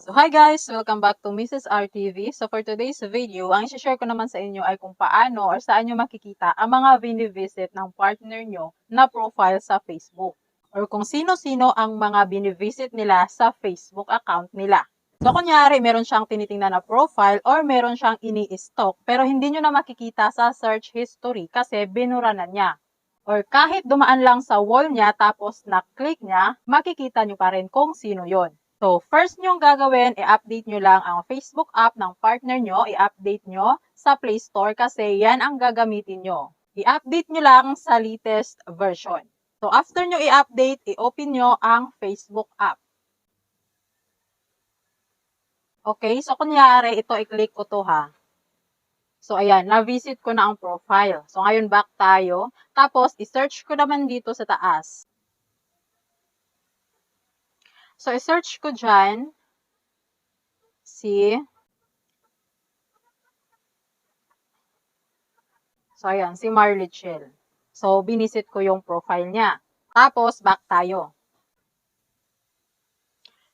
So hi guys! Welcome back to Mrs. RTV. So for today's video, ang isi-share ko naman sa inyo ay kung paano or saan nyo makikita ang mga binivisit ng partner nyo na profile sa Facebook. Or kung sino-sino ang mga binivisit nila sa Facebook account nila. So kunyari, meron siyang tinitingnan na profile or meron siyang ini-stalk pero hindi nyo na makikita sa search history kasi binura na niya. Or kahit dumaan lang sa wall niya tapos na-click niya, makikita nyo pa rin kung sino yon. So, first nyong gagawin, i-update nyo lang ang Facebook app ng partner nyo, i-update nyo sa Play Store kasi yan ang gagamitin nyo. I-update nyo lang sa latest version. So, after nyo i-update, i-open nyo ang Facebook app. Okay, so kunyari, ito i-click ko to ha. So, ayan, na-visit ko na ang profile. So, ngayon back tayo. Tapos, i-search ko naman dito sa taas. So, i-search ko dyan si So, ayan, si Marley Chill. So, binisit ko yung profile niya. Tapos, back tayo.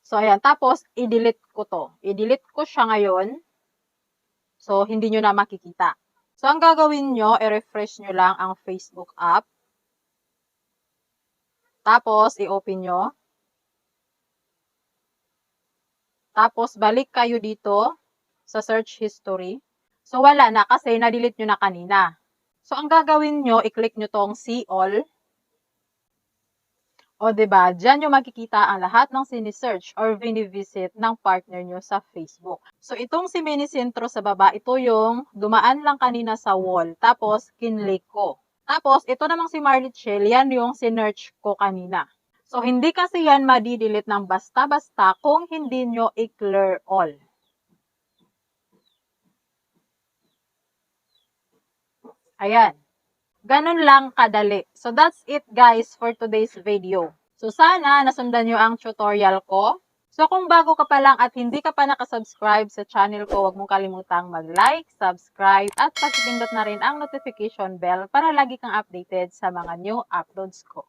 So, ayan. Tapos, i-delete ko to. I-delete ko siya ngayon. So, hindi nyo na makikita. So, ang gagawin nyo, i-refresh nyo lang ang Facebook app. Tapos, i-open nyo. Tapos, balik kayo dito sa search history. So, wala na kasi na-delete nyo na kanina. So, ang gagawin nyo, i-click nyo tong see all. O, ba diba? Diyan nyo makikita ang lahat ng sinisearch or vini-visit ng partner nyo sa Facebook. So, itong si Minisintro sa baba, ito yung dumaan lang kanina sa wall. Tapos, kinlik ko. Tapos, ito namang si Marley Chill, yan yung sinearch ko kanina. So, hindi kasi yan madidelete ng basta-basta kung hindi nyo i-clear all. Ayan. Ganun lang kadali. So, that's it guys for today's video. So, sana nasundan nyo ang tutorial ko. So, kung bago ka pa lang at hindi ka pa nakasubscribe sa channel ko, huwag mong kalimutang mag-like, subscribe, at pagpindot na rin ang notification bell para lagi kang updated sa mga new uploads ko.